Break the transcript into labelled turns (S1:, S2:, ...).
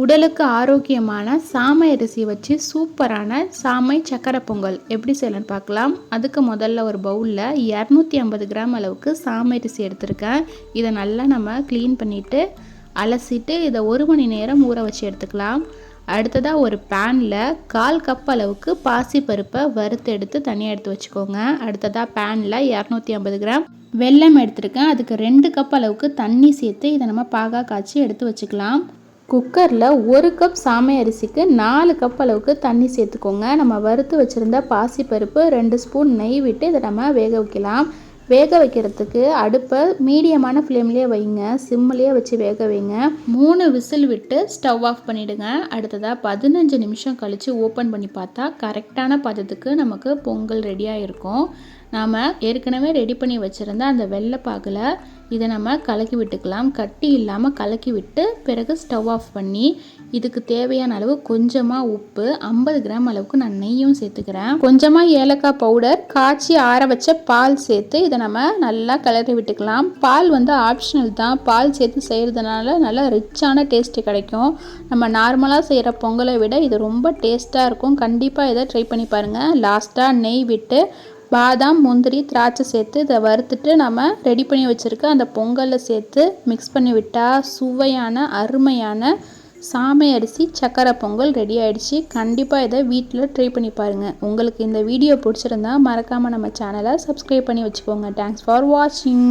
S1: உடலுக்கு ஆரோக்கியமான சாமை அரிசி வச்சு சூப்பரான சாமை சக்கரை பொங்கல். எப்படி செய்யலாம்னு பார்க்கலாம். அதுக்கு முதல்ல ஒரு பவுலில் இரநூத்தி ஐம்பது கிராம் அளவுக்கு சாமை அரிசி எடுத்திருக்கேன். இதை நல்லா நம்ம க்ளீன் பண்ணிவிட்டு அலசிட்டு இதை ஒரு மணி நேரம் ஊற வச்சு எடுத்துக்கலாம். அடுத்ததாக ஒரு பேனில் கால் கப் அளவுக்கு பாசி பருப்பை வறுத்து எடுத்து தனியாக எடுத்து வச்சுக்கோங்க. அடுத்ததாக பேனில் இரநூத்தி ஐம்பது கிராம் வெல்லம் எடுத்திருக்கேன். அதுக்கு ரெண்டு கப் அளவுக்கு தண்ணி சேர்த்து இதை நம்ம பாகா காய்ச்சி எடுத்து வச்சுக்கலாம். குக்கரில் ஒரு கப் சாமை அரிசிக்கு நாலு கப் அளவுக்கு தண்ணி சேர்த்துக்கோங்க. நம்ம வறுத்து வச்சுருந்த பாசிப்பருப்பு ரெண்டு ஸ்பூன் நெய் விட்டு இதை நம்ம வேக வைக்கலாம். வேக வைக்கிறதுக்கு அடுப்பை மீடியமான ஃப்ளேம்லேயே வைங்க. சிம்மிலேயே வச்சு வேக வைங்க. மூணு விசில் விட்டு ஸ்டவ் ஆஃப் பண்ணிவிடுங்க அடுத்ததாக பதினஞ்சு நிமிஷம் கழித்து ஓப்பன் பண்ணி பார்த்தா கரெக்டான பதத்துக்கு நமக்கு பொங்கல் ரெடியாக இருக்கும் நாம் ஏற்கனவே ரெடி பண்ணி வச்சுருந்த அந்த வெள்ளைப்பாகில் இதை நம்ம கலக்கி விட்டுக்கலாம். கட்டி இல்லாமல் கலக்கி விட்டு பிறகு ஸ்டவ் ஆஃப் பண்ணி இதுக்கு தேவையான அளவு கொஞ்சமாக உப்பு ஐம்பது கிராம் அளவுக்கு நான் நெய்யும் சேர்த்துக்கிறேன். கொஞ்சமாக ஏலக்காய் பவுடர் காய்ச்சி ஆற வச்ச பால் சேர்த்து இதை நம்ம நல்லா கலரி விட்டுக்கலாம். பால் வந்து ஆப்ஷனல் தான். பால் சேர்த்து செய்கிறதுனால நல்லா ரிச்சான டேஸ்ட்டு கிடைக்கும். நம்ம நார்மலாக செய்கிற பொங்கலை விட இது ரொம்ப டேஸ்ட்டாக இருக்கும். கண்டிப்பாக இதை ட்ரை பண்ணி பாருங்கள் லாஸ்ட்டாக நெய் விட்டு பாதாம் முந்திரி திராட்சை சேர்த்து இதை வறுத்துட்டு நம்ம ரெடி பண்ணி வச்சுருக்க அந்த பொங்கலில் சேர்த்து மிக்ஸ் பண்ணி விட்டால் சுவையான அருமையான சாமை அரிசி சக்கரை பொங்கல் ரெடி ஆகிடுச்சு கண்டிப்பாக இதை வீட்டில் ட்ரை பண்ணி பாருங்கள் உங்களுக்கு இந்த வீடியோ பிடிச்சிருந்தா மறக்காமல் நம்ம சேனலை சப்ஸ்கிரைப் பண்ணி வச்சுக்கோங்க. தேங்க்ஸ் ஃபார் வாட்சிங்